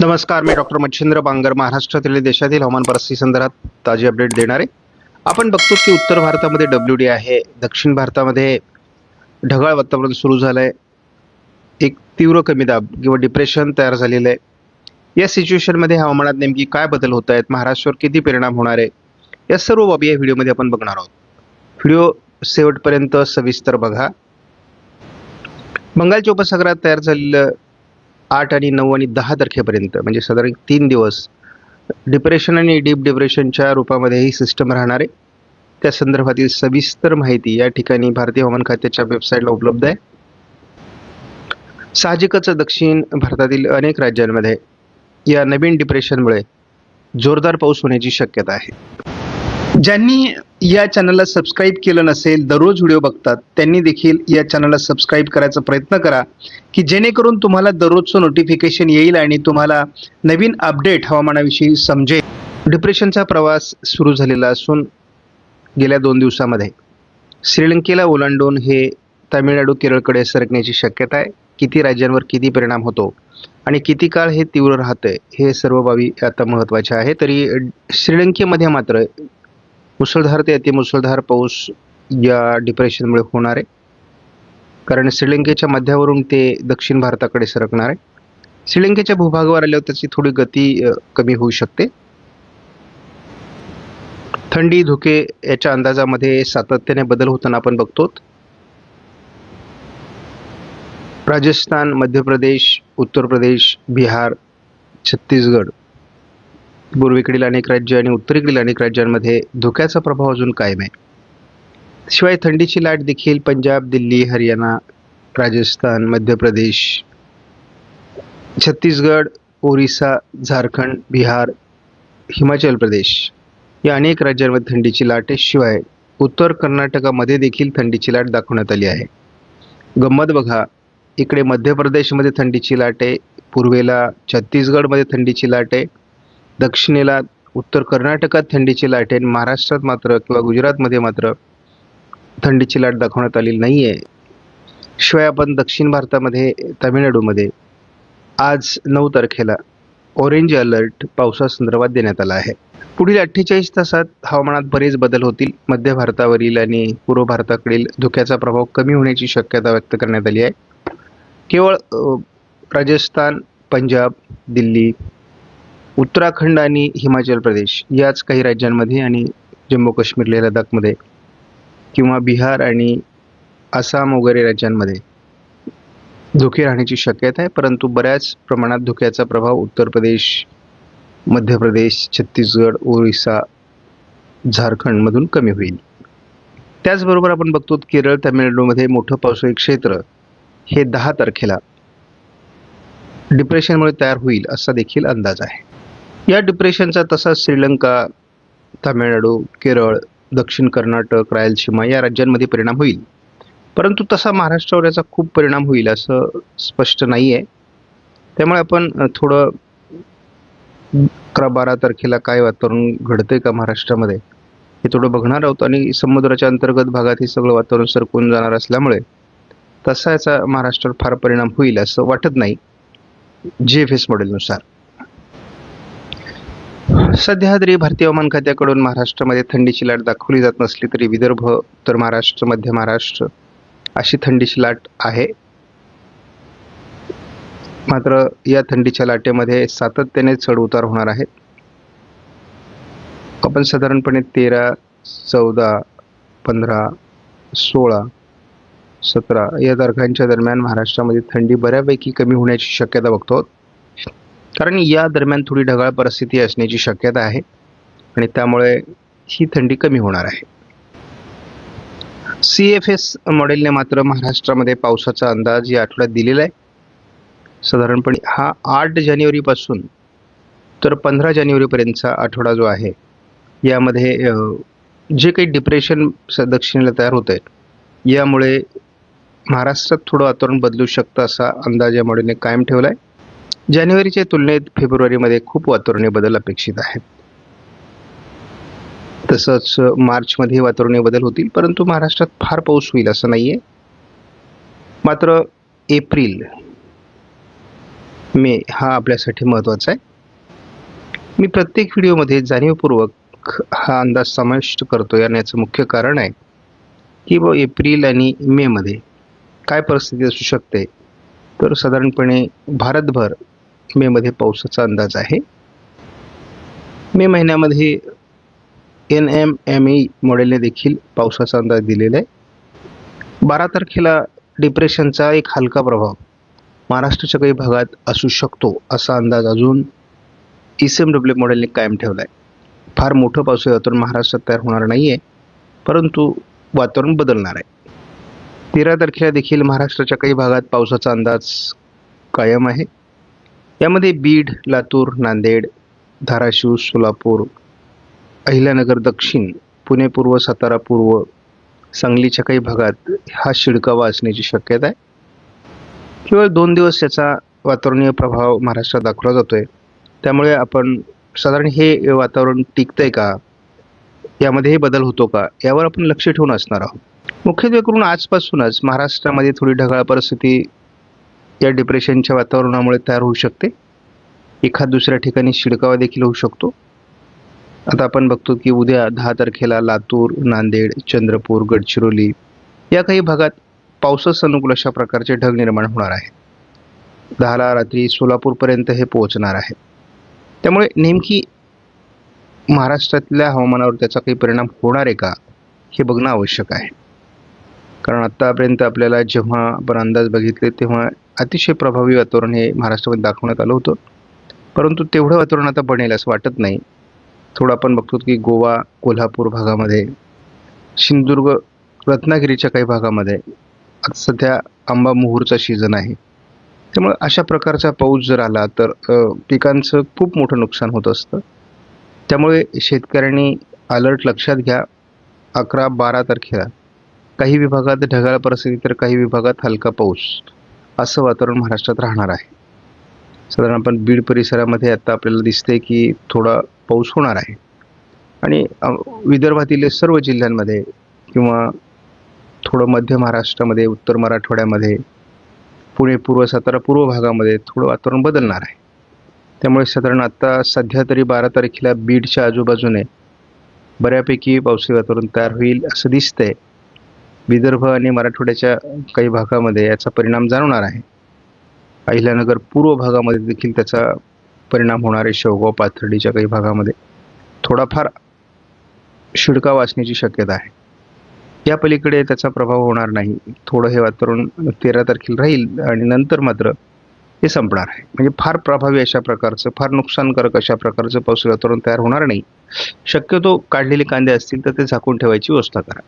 नमस्कार मी डॉक्टर मच्छिंद्र बांगर महाराष्ट्रातील देशातील हवामान परिस्थिती संदर्भात ताजी अपडेट देणार. आहे आपण बघतो की उत्तर भारतामध्ये डब्ल्यू डी आहे दक्षिण भारतामध्ये ढगाळ वातावरण सुरू झालं आहे एक तीव्र कमी दाब किंवा डिप्रेशन तयार झालेलं आहे. या सिच्युएशनमध्ये हवामानात नेमकी काय बदल होत आहेत महाराष्ट्रावर किती परिणाम होणार आहे या सर्व बाबी या व्हिडिओमध्ये आपण बघणार आहोत. व्हिडिओ शेवटपर्यंत सविस्तर बघा. बंगालच्या उपसागरात तयार झालेलं आठ आणि नऊ आणि दहा तारखेपर्यंत म्हणजे साधारण तीन दिवस डिप्रेशन आणि डीप डिप्रेशनच्या रूपामध्ये ही सिस्टम राहणार. आहे त्या संदर्भातील सविस्तर माहिती या ठिकाणी भारतीय हवामान खात्याच्या वेबसाईटला उपलब्ध आहे. साहजिकच दक्षिण भारतातील अनेक राज्यांमध्ये या नवीन डिप्रेशनमुळे जोरदार पाऊस होण्याची शक्यता आहे. ज्यांनी या चॅनलला सबस्क्राईब केलं नसेल दररोज व्हिडिओ बघतात त्यांनी देखील या चॅनलला सबस्क्राईब करायचा प्रयत्न करा की जेणेकरून तुम्हाला दररोजचं नोटिफिकेशन येईल आणि तुम्हाला नवीन अपडेट हवामानाविषयी समजेल. डिप्रेशनचा प्रवास सुरू झालेला असून गेल्या दोन दिवसामध्ये श्रीलंकेला ओलांडून हे तामिळनाडू केरळकडे सरकण्याची शक्यता आहे. किती राज्यांवर किती परिणाम होतो आणि किती काळ हे तीव्र राहतं हे सर्व बाबी आता महत्त्वाच्या आहे तरी श्रीलंकेमध्ये मात्र मुसळधार ते अतिमुसळधार पाऊस या डिप्रेशनमुळे होणार आहे. कारण श्रीलंकेच्या मध्यावरून ते दक्षिण भारताकडे सरकणार आहे. श्रीलंकेच्या भूभागावर आल्यावर त्याची थोडी गती कमी होऊ शकते. थंडी धुके याच्या अंदाजामध्ये सातत्याने बदल होताना आपण बघतो राजस्थान मध्य प्रदेश उत्तर प्रदेश बिहार छत्तीसगड पूर्वेकडील अनेक राज्य आणि उत्तरेकडील अनेक राज्यांमध्ये धुक्याचा प्रभाव अजून कायम आहे. शिवाय थंडीची लाट देखील पंजाब दिल्ली हरियाणा राजस्थान मध्य प्रदेश छत्तीसगड ओरिसा झारखंड बिहार हिमाचल प्रदेश या अनेक राज्यांमध्ये थंडीची लाट शिवाय उत्तर कर्नाटकामध्ये देखील थंडीची लाट दाखवण्यात आली आहे. गंमत बघा इकडे मध्य प्रदेशमध्ये थंडीची लाट आहे पूर्वेला छत्तीसगडमध्ये थंडीची लाट आहे दक्षिणेला उत्तर कर्नाटकात थंडीची लाट आहे. महाराष्ट्रात मात्र किंवा गुजरातमध्ये मात्र थंडीची लाट दाखवण्यात आलेली नाही आहे शिवाय आपण दक्षिण भारतामध्ये तामिळनाडूमध्ये आज नऊ तारखेला ऑरेंज अलर्ट पावसासंदर्भात देण्यात आला आहे. पुढील अठ्ठेचाळीस तासात हवामानात बरेच बदल होतील. मध्य भारतावरील आणि पूर्व भारताकडील धुक्याचा प्रभाव कमी होण्याची शक्यता व्यक्त करण्यात आली आहे. केवळ राजस्थान पंजाब दिल्ली उत्तराखंड आणि हिमाचल प्रदेश याच काही राज्यांमध्ये आणि जम्मू काश्मीर लेह लडाखमध्ये किंवा बिहार आणि आसाम वगैरे राज्यांमध्ये धोके राहण्याची शक्यता आहे. परंतु बऱ्याच प्रमाणात धुक्याचा प्रभाव उत्तर प्रदेश मध्य प्रदेश छत्तीसगड ओरिसा झारखंडमधून कमी होईल. त्याचबरोबर आपण बघतो केरळ तामिळनाडूमध्ये मोठं पावसाळी क्षेत्र हे दहा तारखेला डिप्रेशनमुळे तयार होईल असा देखील अंदाज आहे. या डिप्रेशनचा तसा श्रीलंका तामिळनाडू केरळ दक्षिण कर्नाटक रायलसीमा या राज्यांमध्ये परिणाम होईल. परंतु तसा महाराष्ट्रावर याचा खूप परिणाम होईल असं स्पष्ट नाही आहे त्यामुळे आपण थोडं अकरा बारा तारखेला काय वातावरण घडतंय का महाराष्ट्रामध्ये हे थोडं बघणार आहोत. आणि समुद्राच्या अंतर्गत भागात हे सगळं वातावरण सरकून जाणार असल्यामुळे तसा याचा महाराष्ट्रावर फार परिणाम होईल असं वाटत नाही. जी एफ एस मॉडेलनुसार सध्या तरी भारतीय हवामान खात्याकडून महाराष्ट्रामध्ये थंडीची लाट दाखवली जात नसली तरी विदर्भ उत्तर महाराष्ट्र मध्य महाराष्ट्र अशी थंडीची लाट आहे. मात्र या थंडीच्या लाटेमध्ये सातत्याने चढ उतार होणार आहेत आपण साधारणपणे तेरा चौदा पंधरा सोळा सतरा या तारखांच्या दरम्यान महाराष्ट्रामध्ये थंडी बऱ्यापैकी कमी होण्याची शक्यता बघतो. कारण या दरम्यान थोडी ढगाळ परिस्थिती असण्याची शक्यता आहे आणि त्यामुळे ही थंडी कमी होणार आहे. सी एफ एस मॉडेलने मात्र महाराष्ट्रामध्ये पावसाचा अंदाज या आठवड्यात दिलेला आहे. साधारणपणे हा आठ जानेवारीपासून तर पंधरा जानेवारीपर्यंतचा आठवडा जो आहे यामध्ये जे काही डिप्रेशन दक्षिणेला तयार होत आहे यामुळे महाराष्ट्रात थोडं वातावरण बदलू शकतं असा अंदाज या मॉडेलने कायम ठेवला आहे. जानेवारीच्या तुलनेत फेब्रुवारीमध्ये खूप वातावरणीय बदल अपेक्षित आहेत. तसंच मार्चमध्ये वातावरणीय बदल होतील परंतु महाराष्ट्रात फार पाऊस होईल असं नाही आहे मात्र एप्रिल मे हा आपल्यासाठी महत्त्वाचा आहे. मी प्रत्येक व्हिडिओमध्ये जाणीवपूर्वक हा अंदाज समाविष्ट करतो आणि याचं मुख्य कारण आहे की व एप्रिल आणि मेमध्ये काय परिस्थिती असू शकते? तर साधारणपणे भारतभर मेमध्ये पावसाचा अंदाज आहे. मे महिन्यामध्ये एन एम एम ई मॉडेलने देखील पावसाचा अंदाज दिलेला आहे. बारा तारखेला डिप्रेशनचा एक हलका प्रभाव महाराष्ट्राच्या काही भागात असू शकतो असा अंदाज अजून ई सी एम डब्ल्यू मॉडेलने कायम ठेवला आहे. फार मोठं पावसाळी वातावरण महाराष्ट्रात तयार होणार नाही आहे परंतु वातावरण बदलणार आहे. तेरा तारखेला देखील महाराष्ट्राच्या काही भागात पावसाचा अंदाज कायम आहे. यामध्ये बीड लातूर नांदेड धाराशिव सोलापूर अहिल्यानगर दक्षिण पुणे पूर्व सातारा पूर्व सांगलीच्या काही भागात हा शिडकावा असण्याची शक्यता आहे. केवळ दोन दिवस याचा वातावरणीय प्रभाव महाराष्ट्रात दाखवला जातोय. त्यामुळे आपण साधारण हे वातावरण टिकतंय का? यामध्ये हे बदल होतो का? यावर आपण लक्ष ठेवून असणार आहोत. मुख्यत्वे करून आजपासूनच महाराष्ट्रामध्ये थोडी ढगाळ परिस्थिती या डिप्रेशनच्या वातावरणामुळे तयार होऊ शकते. एखाद दुसऱ्या ठिकाणी शिडकावा देखील होऊ शकतो. आता आपण बघतो की उद्या दहा तारखेला लातूर नांदेड चंद्रपूर गडचिरोली या काही भागात पावसास अनुकूल अशा प्रकारचे ढग निर्माण होणार आहेत. दहाला रात्री सोलापूरपर्यंत हे पोहोचणार आहे. त्यामुळे नेमकी महाराष्ट्रातल्या हवामानावर त्याचा काही परिणाम होणार आहे का हे बघणं आवश्यक आहे. कारण आत्तापर्यंत आपल्याला जेव्हा आपण अंदाज बघितले तेव्हा अतिशय प्रभावी वातावरण हे महाराष्ट्रामध्ये दाखवण्यात आलं होतं. परंतु तेवढं वातावरण आता बनेल असं वाटत नाही. थोडं आपण बघतो की गोवा कोल्हापूर भागामध्ये सिंधुदुर्ग रत्नागिरीच्या काही भागामध्ये सध्या आंबा मोहूरचा सीझन आहे. त्यामुळे अशा प्रकारचा पाऊस जर आला तर पिकांचं खूप मोठं नुकसान होत असतं. त्यामुळे शेतकऱ्यांनी अलर्ट लक्षात घ्या. अकरा बारा तारखेला काही विभागात ढगाळ परिस्थिती तर काही विभागात हलका पाऊस असं वातावरण महाराष्ट्रात राहणार आहे. साधारण आपण बीड परिसरामध्ये आता आपल्याला दिसते की थोडा पाऊस होणार आहे. आणि विदर्भातील सर्व जिल्ह्यांमध्ये किंवा थोडं मध्य महाराष्ट्रामध्ये उत्तर मराठवाड्यामध्ये पुणे पूर्व सातारा पूर्व भागामध्ये थोडं वातावरण बदलणार आहे. त्यामुळे साधारण आता सध्या तरी बारा तारखेला बीडच्या आजूबाजूने बऱ्यापैकी पावसाळी वातावरण तयार होईल असं दिसतंय. विदर्भ आणि मराठवाड्याच्या काही भागामध्ये याचा परिणाम जाणवणार आहे. अहिल्यानगर पूर्व भागामध्ये देखील त्याचा परिणाम होणार आहे. शेवगाव पाथर्डीच्या काही भागामध्ये. थोडाफार शिडका वाचण्याची शक्यता आहे. या पलीकडे त्याचा प्रभाव होणार नाही. थोडं हे वातावरण तेरा तारखेला राहील आणि नंतर मात्र हे संपणार आहे. म्हणजे फार प्रभावी अशा प्रकारचं फार नुकसानकारक अशा प्रकारचं पाऊस वातावरण तयार होणार नाही. शक्यतो काढलेले कांदे असतील तर ते झाकून ठेवायची व्यवस्था करा.